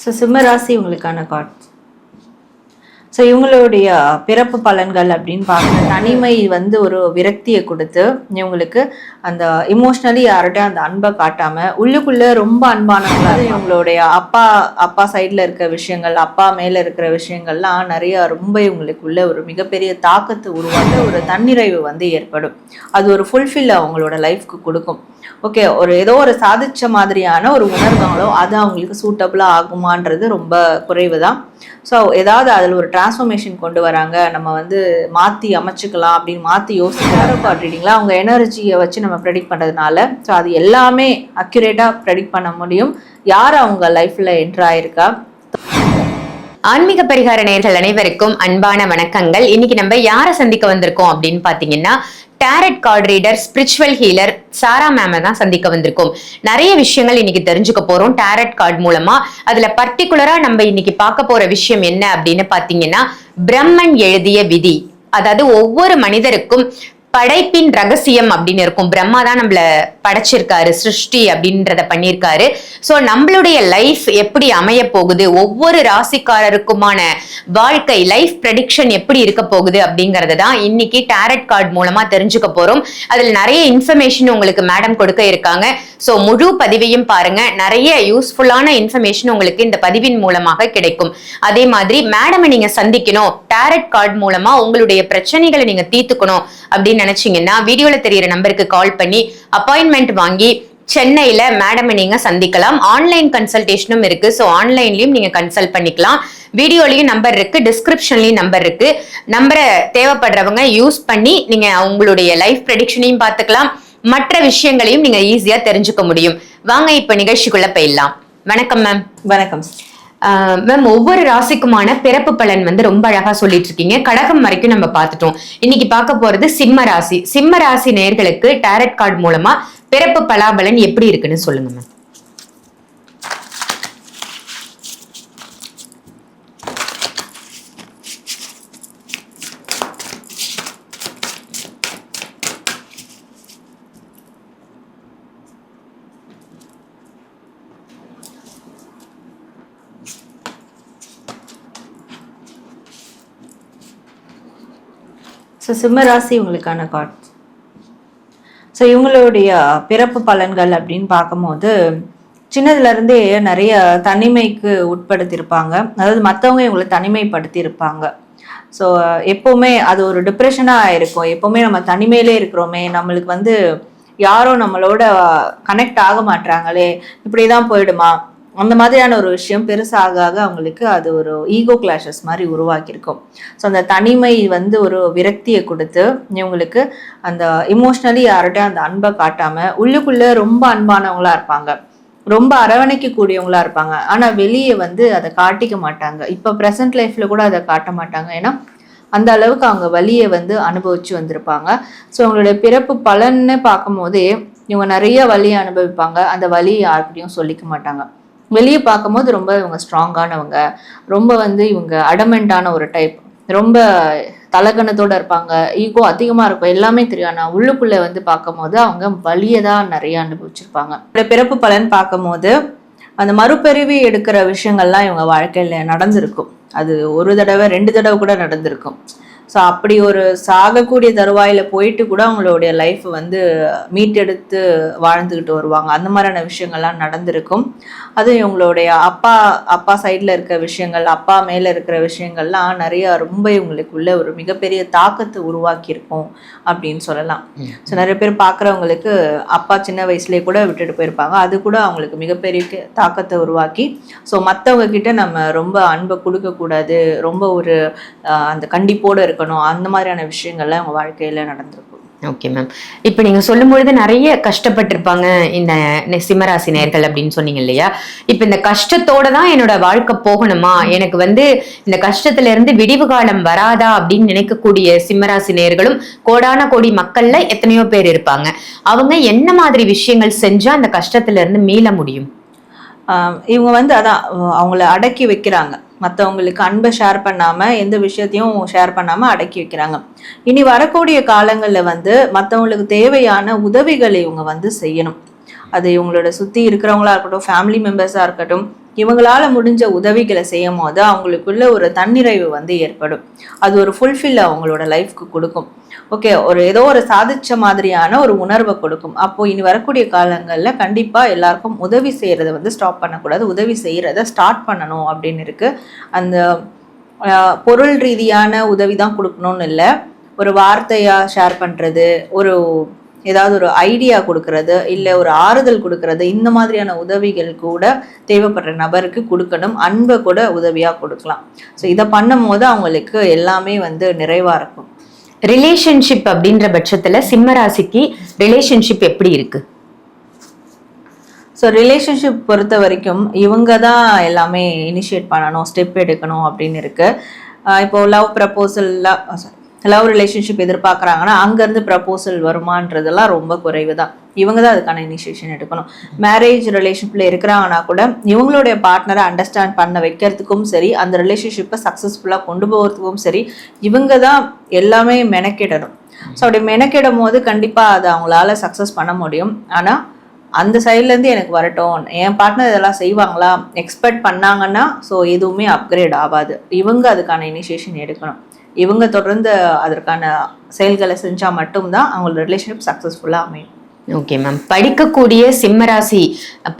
So சிம்மராசி உங்களுக்கான cards so இவங்களுடைய பிறப்பு பலன்கள் அப்படின்னு பார்க்குற தனிமை வந்து ஒரு விரக்தியை கொடுத்து இவங்களுக்கு அந்த இமோஷ்னலி யார்கிட்டயும் அந்த அன்பை காட்டாமல் உள்ளுக்குள்ளே ரொம்ப அன்பானவங்களாக இவங்களுடைய அப்பா அப்பா சைடில் இருக்கிற விஷயங்கள் அப்பா மேலே இருக்கிற விஷயங்கள்லாம் நிறைய ரொம்ப இவங்களுக்குள்ள ஒரு மிகப்பெரிய தாக்கத்தை உருவாக்க ஒரு தன்னிறைவு வந்து ஏற்படும். அது ஒரு ஃபுல்ஃபில் அவங்களோட லைஃப்க்கு கொடுக்கும். ஓகே ஒரு ஏதோ ஒரு சாதிச்ச மாதிரியான ஒரு உணர்வுகளோ அது அவங்களுக்கு சூட்டபுளாக ஆகுமான்றது ரொம்ப குறைவு தான் ஸோ ஏதாவது அதில் ஒரு டிரான்ஸ்ஃபர்மேஷன் கொண்டு வராங்க நம்ம வந்து மாற்றி அமைச்சுக்கலாம் அப்படின்னு மாற்றி யோசிக்கிறாரோ பார்த்துட்டீங்களா அவங்க எனர்ஜியை வச்சு நம்ம ப்ரெடிக்ட் பண்ணுறதுனால ஸோ அது எல்லாமே அக்யூரேட்டாக ப்ரெடிக்ட் பண்ண முடியும். யார் அவங்க லைஃப்பில் என்ட்ரு ஆயிருக்கா? ஆன்மீக பரிகார நேர்கள் அனைவருக்கும் அன்பான வணக்கங்கள். இன்னைக்கு நம்ம யாரை சந்திக்க வந்திருக்கோம் அப்படின்னு பாத்தீங்கன்னா tarot card reader spiritual healer Sara ma'am தான் சந்திக்க வந்திருக்கோம். நிறைய விஷயங்கள் இன்னைக்கு தெரிஞ்சுக்க போறோம் டேரட் கார்டு மூலமா. அதுல பர்டிகுலரா நம்ம இன்னைக்கு பார்க்க போற விஷயம் என்ன அப்படின்னு பாத்தீங்கன்னா பிரம்மன் எழுதிய விதி. அதாவது ஒவ்வொரு மனிதருக்கும் படைப்பின் ரகசியம் அப்படின்னு இருக்கும். பிரம்மா தான் நம்மள படைச்சிருக்காரு சிருஷ்டி அப்படின்றத பண்ணியிருக்காரு ஸோ நம்மளுடைய லைஃப் எப்படி அமைய போகுது? ஒவ்வொரு ராசிக்காரருக்குமான வாழ்க்கை லைஃப் ப்ரெடிக்ஷன் எப்படி இருக்க போகுது அப்படிங்கறத தான் இன்னைக்கு டேரட் கார்டு மூலமா தெரிஞ்சுக்க போறோம். அதில் நிறைய இன்ஃபர்மேஷன் உங்களுக்கு மேடம் கொடுக்க இருக்காங்க. ஸோ முழு பதிவையும் பாருங்க. நிறைய யூஸ்ஃபுல்லான இன்ஃபர்மேஷன் உங்களுக்கு இந்த பதிவின் மூலமாக கிடைக்கும். அதே மாதிரி மேடமை நீங்க சந்திக்கணும். டேரட் கார்டு மூலமா உங்களுடைய பிரச்சனைகளை நீங்க தீர்த்துக்கணும் அப்படின்னு நினைச்சீங்கன்னா வீடியோல தெரியிற நம்பருக்கு கால் பண்ணி அப்பாயின்மெண்ட் வாங்கி சென்னையில மேடமை நீங்க சந்திக்கலாம். ஆன்லைன் கன்சல்டேஷனும் இருக்கு. ஸோ ஆன்லைன்லயும் நீங்க கன்சல்ட் பண்ணிக்கலாம். வீடியோலையும் நம்பர் இருக்கு. டிஸ்கிரிப்ஷன்லயும் நம்பர் இருக்கு. நம்பரை தேவைப்படுறவங்க யூஸ் பண்ணி நீங்க உங்களுடைய லைஃப் ப்ரெடிக்ஷனையும் பார்த்துக்கலாம். மற்ற விஷயங்களையும் நீங்க ஈஸியா தெரிஞ்சுக்க முடியும். வாங்க இப்ப நிகழ்ச்சிக்குள்ள போயிடலாம். வணக்கம் மேம் வணக்கம் மேம் ஒவ்வொரு ராசிக்குமான பிறப்பு பலன் வந்து ரொம்ப அழகா சொல்லிட்டு இருக்கீங்க கடகம் வரைக்கும் நம்ம பார்த்துட்டோம். இன்னைக்கு பார்க்க போறது சிம்ம ராசி. சிம்ம ராசி நேர்களுக்கு டேரட் கார்டு மூலமா பிறப்பு பலாபலன் எப்படி இருக்குன்னு சொல்லுங்க மேம் ஸோ சிம்மராசி உங்களுக்கான கார்ட்ஸ் ஸோ இவங்களுடைய பிறப்பு பலன்கள் அப்படின்னு பார்க்கும்போது சின்னதுலேருந்தே நிறைய தனிமைக்கு உட்படுத்தியிருப்பாங்க. அதாவது மற்றவங்க இவங்களை தனிமைப்படுத்தியிருப்பாங்க. ஸோ எப்போவுமே அது ஒரு டிப்ரெஷனாக இருக்கும். எப்போவுமே நம்ம தனிமையிலே இருக்கிறோமே. நம்மளுக்கு வந்து யாரும் நம்மளோட கனெக்ட் ஆக மாட்றாங்களே. இப்படி தான் போயிடுமா? அந்த மாதிரியான ஒரு விஷயம் பெருசாக ஆக அவங்களுக்கு அது ஒரு ஈகோ கிளாஷஸ் மாதிரி உருவாக்கியிருக்கும். ஸோ அந்த தனிமை வந்து ஒரு விரக்தியை கொடுத்து இவங்களுக்கு அந்த இமோஷ்னலி யார்கிட்டயும் அந்த அன்பை காட்டாமல் உள்ளுக்குள்ளே ரொம்ப அன்பானவங்களாக இருப்பாங்க. ரொம்ப அரவணைக்க கூடியவங்களா இருப்பாங்க. ஆனால் வெளியே வந்து அதை காட்டிக்க மாட்டாங்க. இப்போ ப்ரெசன்ட் லைஃப்பில் கூட அதை காட்ட மாட்டாங்க. ஏன்னா அந்த அளவுக்கு அவங்க வழியை வந்து அனுபவிச்சு வந்திருப்பாங்க. ஸோ அவங்களுடைய பிறப்பு பலன்னு பார்க்கும்போதே இவங்க நிறைய வழியை அனுபவிப்பாங்க. அந்த வழியை யார்கிட்டையும் சொல்லிக்க மாட்டாங்க. வெளியே பார்க்கும்போது ரொம்ப இவங்க ஸ்ட்ராங்கானவங்க ரொம்ப வந்து இவங்க அடமெண்டான ஒரு டைப் ரொம்ப தலகணத்தோட இருப்பாங்க. ஈகோ அதிகமாக இருக்கும். எல்லாமே தெரியும். ஆனால் உள்ளுக்குள்ளே வந்து பார்க்கும்போது அவங்க வலியை தான் நிறைய அனுபவிச்சிருப்பாங்க. பிறப்பு பலன் பார்க்கும்போது அந்த மறுபிறவி எடுக்கிற விஷயங்கள்லாம் இவங்க வாழ்க்கையில் நடந்திருக்கும். அது ஒரு தடவை ரெண்டு தடவை கூட நடந்திருக்கும். ஸோ அப்படி ஒரு சாகக்கூடிய தருவாயில போயிட்டு கூட அவங்களுடைய லைஃப் வந்து மீட்டெடுத்து வாழ்ந்துக்கிட்டு வருவாங்க. அந்த மாதிரியான விஷயங்கள்லாம் நடந்திருக்கும். அது இவங்களுடைய அப்பா அப்பா சைடில் இருக்கிற விஷயங்கள் அப்பா மேலே இருக்கிற விஷயங்கள்லாம் நிறைய ரொம்ப இவங்களுக்குள்ள ஒரு மிகப்பெரிய தாக்கத்தை உருவாக்கியிருக்கும் அப்படின்னு சொல்லலாம். ஸோ நிறைய பேர் பார்க்குறவங்களுக்கு அப்பா சின்ன வயசுலேயே கூட விட்டுட்டு போயிருப்பாங்க. அது கூட அவங்களுக்கு மிகப்பெரிய தாக்கத்தை உருவாக்கி ஸோ மற்றவங்க கிட்ட நம்ம ரொம்ப அன்பை கொடுக்கக்கூடாது ரொம்ப ஒரு அந்த கண்டிப்போடு இருக்கணும். அந்த மாதிரியான விஷயங்கள்லாம் அவங்க வாழ்க்கையில் நடந்திருக்கும். ஓகே மேம் இப்போ நீங்க சொல்லும் பொழுது நிறைய கஷ்டப்பட்டிருப்பாங்க இந்த சிம்மராசி நேர்கள் அப்படின்னு சொன்னீங்க இல்லையா? இப்போ இந்த கஷ்டத்தோட தான் என்னோட வாழ்க்கை போகணுமா? எனக்கு வந்து இந்த கஷ்டத்துல இருந்து விடிவு காலம் வராதா அப்படின்னு நினைக்கக்கூடிய சிம்மராசி நேர்களும் கோடான கோடி மக்கள்ல எத்தனையோ பேர் இருப்பாங்க. அவங்க என்ன மாதிரி விஷயங்கள் செஞ்சா அந்த கஷ்டத்துல இருந்து மீள முடியும்? இவங்க வந்து அதான் அவங்கள அடக்கி வைக்கிறாங்க. மற்றவங்களுக்கு அன்பை ஷேர் பண்ணாமல் எந்த விஷயத்தையும் ஷேர் பண்ணாமல் அடக்கி வைக்கிறாங்க. இனி வரக்கூடிய காலங்களில் வந்து மற்றவங்களுக்கு தேவையான உதவிகளை இவங்க வந்து செய்யணும். அது இவங்களோட சுற்றி இருக்கிறவங்களா இருக்கட்டும் ஃபேமிலி மெம்பர்ஸாக இருக்கட்டும் இவங்களால முடிஞ்ச உதவிகளை செய்யும் போது அவங்களுக்குள்ள ஒரு தன்னிறைவு வந்து ஏற்படும். அது ஒரு ஃபுல்ஃபில் அவங்களோட லைஃப்க்கு கொடுக்கும். ஓகே ஒரு ஏதோ ஒரு சாதிச்ச மாதிரியான ஒரு உணர்வை கொடுக்கும். அப்போ இனி வரக்கூடிய காலங்களில் கண்டிப்பாக எல்லாருக்கும் உதவி செய்கிறத வந்து ஸ்டாப் பண்ணக்கூடாது. உதவி செய்கிறத ஸ்டார்ட் பண்ணணும் அப்படின்னு இருக்குது அந்த பொருள் ரீதியான உதவி தான் கொடுக்கணும்னு இல்லை. ஒரு வார்த்தையாக ஷேர் பண்ணுறது ஒரு ஏதாவது ஒரு ஐடியா கொடுக்கறது இல்லை ஒரு ஆறுதல் கொடுக்கறது இந்த மாதிரியான உதவிகள் கூட தேவைப்படுற நபருக்கு கொடுக்கணும். அன்பை கூட உதவியாக கொடுக்கலாம். ஸோ இதை பண்ணும் போது அவங்களுக்கு எல்லாமே வந்து நிறைவாக இருக்கும். ரிலேஷன்ஷிப் அப்படின்ற பட்சத்துல சிம்ம ராசிக்கு ரிலேஷன்ஷிப் எப்படி இருக்கு? ஸோ ரிலேஷன்ஷிப் பொறுத்த வரைக்கும் இவங்க தான் எல்லாமே இனிஷியேட் பண்ணணும் ஸ்டெப் எடுக்கணும் அப்படின்னு இருக்கு. ஆஹ் இப்போ லவ் ப்ரப்போசல்லாம் லவ் ரிலேஷன்ஷிப் எதிர்பார்க்குறாங்கன்னா அங்கேருந்து ப்ரப்போசல் வருமான்றதெல்லாம் ரொம்ப குறைவு தான் இவங்க தான் அதுக்கான இனிஷியேஷன் எடுக்கணும். மேரேஜ் ரிலேஷன்ஷிப்பில் இருக்கிறாங்கன்னா கூட இவங்களுடைய பார்ட்னரை அண்டர்ஸ்டாண்ட் பண்ண வைக்கிறதுக்கும் சரி அந்த ரிலேஷன்ஷிப்பை சக்ஸஸ்ஃபுல்லாக கொண்டு போகிறதுக்கும் சரி இவங்க தான் எல்லாமே மெனக்கிடணும். ஸோ அப்படி மெனக்கிடும் போது கண்டிப்பாக அதை அவங்களால சக்ஸஸ் பண்ண முடியும். ஆனால் அந்த சைட்லேருந்து எனக்கு வரட்டும். என் பார்ட்னர் இதெல்லாம் செய்வாங்களா? எக்ஸ்பெக்ட் பண்ணாங்கன்னா ஸோ எதுவுமே அப்கிரேட் ஆகாது. இவங்க அதுக்கான இனிஷியேஷன் எடுக்கணும். இவங்க தொடர்ந்து அதற்கான செயல்களை செஞ்சால் மட்டும்தான் அவங்களோட ரிலேஷன்ஷிப் சக்ஸஸ்ஃபுல்லாக அமையும். ஓகே மேம் படிக்கக்கூடிய சிம்ம ராசி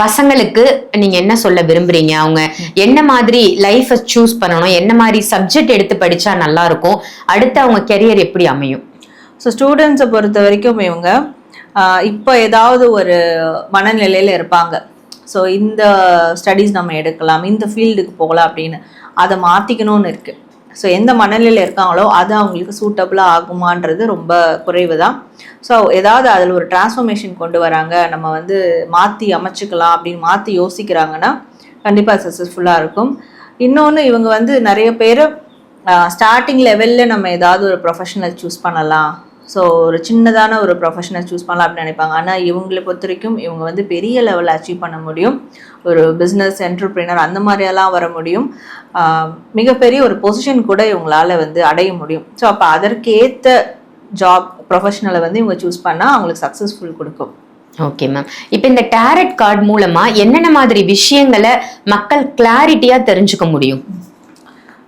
பசங்களுக்கு நீங்க என்ன சொல்ல விரும்புறீங்க? அவங்க என்ன மாதிரி லைஃபை சூஸ் பண்ணணும்? என்ன மாதிரி சப்ஜெக்ட் எடுத்து படிச்சா நல்லா இருக்கும் அடுத்து அவங்க கெரியர் எப்படி அமையும்? ஸோ ஸ்டூடெண்ட்ஸை பொறுத்த வரைக்கும் இவங்க இப்போ ஏதாவது ஒரு மனநிலையில் இருப்பாங்க. ஸோ இந்த ஸ்டடீஸ் நம்ம எடுக்கலாம் இந்த ஃபீல்டுக்கு போகலாம் அப்படின்னு. அதை மாற்றிக்கணும்னு இருக்குது ஸோ எந்த மனநிலையில் இருக்காங்களோ அது அவங்களுக்கு சூட்டபுளாக ஆகுமான்றது ரொம்ப குறைவு தான் ஸோ ஏதாவது அதில் ஒரு டிரான்ஸ்ஃபர்மேஷன் கொண்டு வராங்க நம்ம வந்து மாற்றி அமைச்சுக்கலாம் அப்படின்னு மாற்றி யோசிக்கிறாங்கன்னா கண்டிப்பாக சக்ஸஸ்ஃபுல்லாக இருக்கும். இன்னொன்று இவங்க வந்து நிறைய பேர் ஸ்டார்டிங் லெவலில் நம்ம ஏதாவது ஒரு ப்ரொஃபஷனல் சூஸ் பண்ணலாம். ஸோ ஒரு சின்னதான ஒரு ப்ரொஃபஷனை சூஸ் பண்ணலாம் அப்படின்னு நினைப்பாங்க. ஆனால் இவங்களை பொறுத்த வரைக்கும் இவங்க வந்து பெரிய லெவலில் அச்சீவ் பண்ண முடியும். ஒரு பிஸ்னஸ் என்டர்பிரினர் அந்த மாதிரியெல்லாம் வர முடியும். மிகப்பெரிய ஒரு பொசிஷன் கூட இவங்களால வந்து அடைய முடியும். ஸோ அப்போ அதற்கேற்ற ஜாப் ப்ரொஃபஷனலை வந்து இவங்க சூஸ் பண்ணால் அவங்களுக்கு சக்ஸஸ்ஃபுல் கொடுக்கும். ஓகே மேம் இப்போ இந்த டேரட் கார்டு மூலமாக என்னென்ன மாதிரி விஷயங்களை மக்கள் கிளாரிட்டியாக தெரிஞ்சுக்க முடியும்?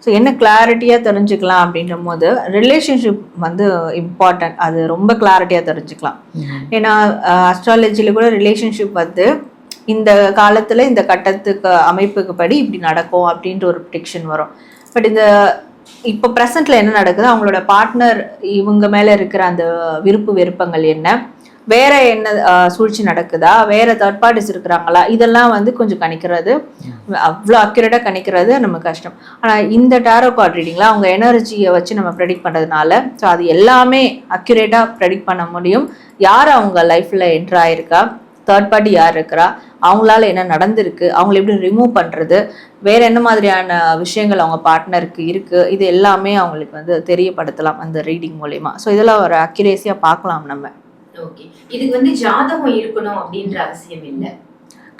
ஸோ என்ன கிளாரிட்டியாக தெரிஞ்சுக்கலாம் அப்படின்ற போது ரிலேஷன்ஷிப் வந்து இம்பார்ட்டன்ட் அது ரொம்ப கிளாரிட்டியாக தெரிஞ்சுக்கலாம். ஏன்னா அஸ்ட்ராலஜியில் கூட ரிலேஷன்ஷிப் வந்து இந்த காலத்தில் இந்த கட்டத்துக்கு அமைப்புக்கு படி இப்படி நடக்கும் அப்படின்ற ஒரு ப்ரிடிக்ஷன் வரும். பட் இந்த இப்போ ப்ரெசண்ட்டில் என்ன நடக்குது? அவங்களோட பார்ட்னர் இவங்க மேலே இருக்கிற அந்த விருப்பு விருப்பங்கள் என்ன? வேற என்ன சூழ்ச்சி நடக்குதா? வேற தேர்ட் பார்ட்டிஸ் இருக்கிறாங்களா? இதெல்லாம் வந்து கொஞ்சம் கணிக்கிறது அவ்வளோ அக்யூரேட்டாக கணிக்கிறது நம்ம கஷ்டம். ஆனால் இந்த டேரோ கார்ட் ரீடிங்கில் அவங்க எனர்ஜியை வச்சு நம்ம ப்ரெடிக்ட் பண்ணுறதுனால ஸோ அது எல்லாமே அக்யூரேட்டாக ப்ரெடிக்ட் பண்ண முடியும். யார் அவங்க லைஃப்பில் என்ட்ரு ஆயிருக்கா? தேர்ட் பார்ட்டி யார் இருக்கிறா? அவங்களால என்ன நடந்திருக்கு? அவங்கள எப்படி ரிமூவ் பண்ணுறது வேற என்ன மாதிரியான விஷயங்கள் அவங்க பார்ட்னருக்கு இருக்கு? இது எல்லாமே அவங்களுக்கு வந்து தெரியப்படுத்தலாம் அந்த ரீடிங் மூலயமா. ஸோ இதெல்லாம் ஒரு அக்யூரேசியாக பார்க்கலாம் நம்ம. ஓகே இதுக்கு வந்து ஜாதகம் இருக்கணும் அப்படின்ற அவசியம் இல்லை.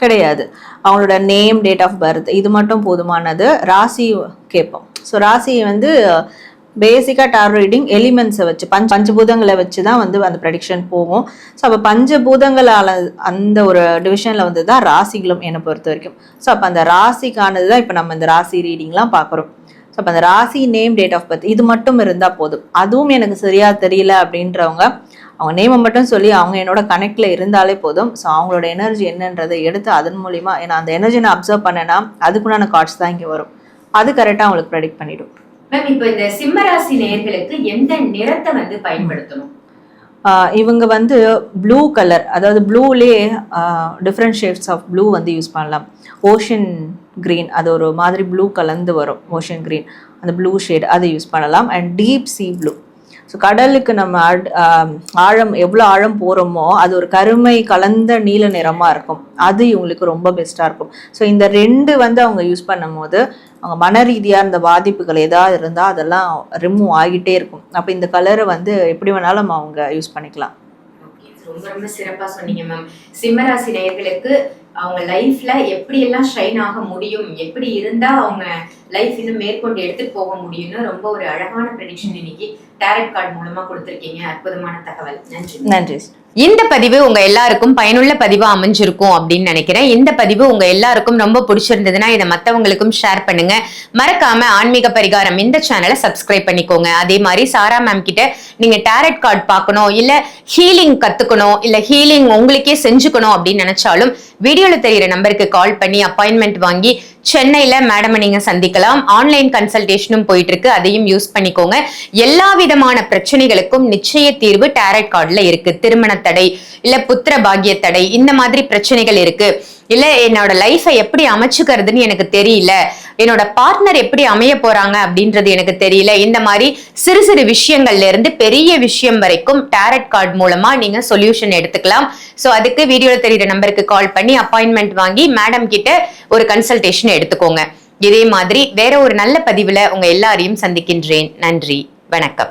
கிடையாது. அவங்களோட நேம் டேட் ஆஃப் பர்த் இது மட்டும் போதுமானது. ராசி கேட்போம். ஸோ ராசி வந்து பேசிக்காக டார் ரீடிங் எலிமெண்ட்ஸை வச்சு பஞ்ச் பஞ்சபூதங்களை வச்சு தான் வந்து அந்த ப்ரெடிக்ஷன் போகும். ஸோ அப்போ பஞ்சபூதங்களால் அந்த ஒரு டிவிஷனில் வந்து தான் ராசிகளும் என்னை பொறுத்த வரைக்கும். ஸோ அப்போ அந்த ராசிக்கானது தான் இப்போ நம்ம இந்த ராசி ரீடிங்லாம் பார்க்குறோம். ஸோ அப்போ அந்த ராசி நேம் டேட் ஆஃப் பர்த் இது மட்டும் இருந்தால் போதும். அதுவும் எனக்கு சரியாக தெரியல அப்படின்றவங்க அவங்க நேமை மட்டும் சொல்லி அவங்க என்னோட கனெக்டில் இருந்தாலே போதும். ஸோ அவங்களோட எனர்ஜி என்னன்றதை எடுத்து அதன் மூலிமா ஏன்னா அந்த எனர்ஜி நான் அப்சர்வ் பண்ணேன்னா அதுக்குண்டான கார்ட்ஸ் தான் இங்கே வரும். அது கரெக்டாக அவங்களுக்கு ப்ரெடிக்ட் பண்ணிடும். மேம் இப்போ இந்த சிம்மராசி நேயர்களுக்கு எந்த நிறத்தை வந்து பயன்படுத்தணும்? இவங்க வந்து ப்ளூ கலர் அதாவது ப்ளூலேயே டிஃப்ரெண்ட் ஷேட்ஸ் ஆஃப் ப்ளூ வந்து யூஸ் பண்ணலாம். ஓஷன் green அது ஒரு மாதிரி ப்ளூ கலந்து வரும். ஓஷன் green அந்த ப்ளூ ஷேட் அதை யூஸ் பண்ணலாம். And deep sea blue so கடலுக்கு நம்ம அட்- ஆழம் எவ்வளோ ஆழம் போகிறோமோ அது ஒரு கருமை கலந்த நீல நிறமாக இருக்கும். அது இவங்களுக்கு ரொம்ப பெஸ்ட்டாக இருக்கும். ஸோ இந்த ரெண்டு வந்து அவங்க யூஸ் பண்ணும்போது அவங்க மன ரீதியாக இருந்த பாதிப்புகள் ஏதாவது இருந்தால் அதெல்லாம் ரிமூவ் ஆகிட்டே இருக்கும். அப்போ இந்த கலரை வந்து எப்படி வேணாலும் அவங்க யூஸ் பண்ணிக்கலாம். ரொம்ப ரொம்ப சிறப்பா சொன்னீங்க மேம் சிம்மராசி நேயர்களுக்கு அவங்க லைஃப்ல எப்படி எல்லாம் ஷைன் ஆக முடியும் எப்படி இருந்தா அவங்க லைஃப் இன்னும் மேற்கொண்டு எடுத்துட்டு போக முடியும்னு ரொம்ப ஒரு அழகான ப்ரெடிக்ஷன் இன்னைக்கு டேரட் கார்டு மூலமா கொடுத்துருக்கீங்க. அற்புதமான தகவல். நன்றி. நன்றி இந்த பதிவு உங்க எல்லாருக்கும் பயனுள்ள பதிவா அமைஞ்சிருக்கும் அப்படின்னு நினைக்கிறேன். இந்த பதிவு உங்க எல்லாருக்கும் ரொம்ப பிடிச்சிருந்ததுன்னா இதை மத்தவங்களுக்கும் ஷேர் பண்ணுங்க. மறக்காம ஆன்மீக பரிகாரம் இந்த சேனலை சப்ஸ்கிரைப் பண்ணிக்கோங்க. அதே மாதிரி சாரா மேம் கிட்ட நீங்க டேரட் கார்டு பார்க்கணும் இல்ல ஹீலிங் கத்துக்கணும் இல்ல ஹீலிங் உங்களுக்கே செஞ்சுக்கணும் அப்படின்னு நினைச்சாலும் வீடியோல தெரிகிற நம்பருக்கு கால் பண்ணி அப்பாயின்மெண்ட் வாங்கி சென்னையில மேடம் நீங்க சந்திக்கலாம். ஆன்லைன் கன்சல்டேஷனும் போயிட்டு இருக்கு அதையும் யூஸ் பண்ணிக்கோங்க. எல்லா விதமான பிரச்சனைகளுக்கும் நிச்சய தீர்வு டேரட் கார்டுல இருக்கு. திருமண தடை இல்ல புத்திர பாகிய தடை இந்த மாதிரி பிரச்சனைகள் இருக்கு. இல்ல என்னோட லைஃபை எப்படி அமைச்சுக்கிறதுன்னு எனக்கு தெரியல. என்னோட பார்ட்னர் எப்படி அமைய போறாங்க அப்படின்றது எனக்கு தெரியல. இந்த மாதிரி சிறு சிறு விஷயங்கள்ல இருந்து பெரிய விஷயம் வரைக்கும் டேரட் கார்டு மூலமா நீங்க சொல்யூஷன் எடுத்துக்கலாம். சோ அதுக்கு வீடியோல தெரியுற நம்பருக்கு கால் பண்ணி அப்பாயின்மெண்ட் வாங்கி மேடம் கிட்ட ஒரு கன்சல்டேஷன் எடுத்துக்கோங்க. இதே மாதிரி வேற ஒரு நல்ல பதிவுல உங்க எல்லாரையும் சந்திக்கின்றேன். நன்றி. வணக்கம்.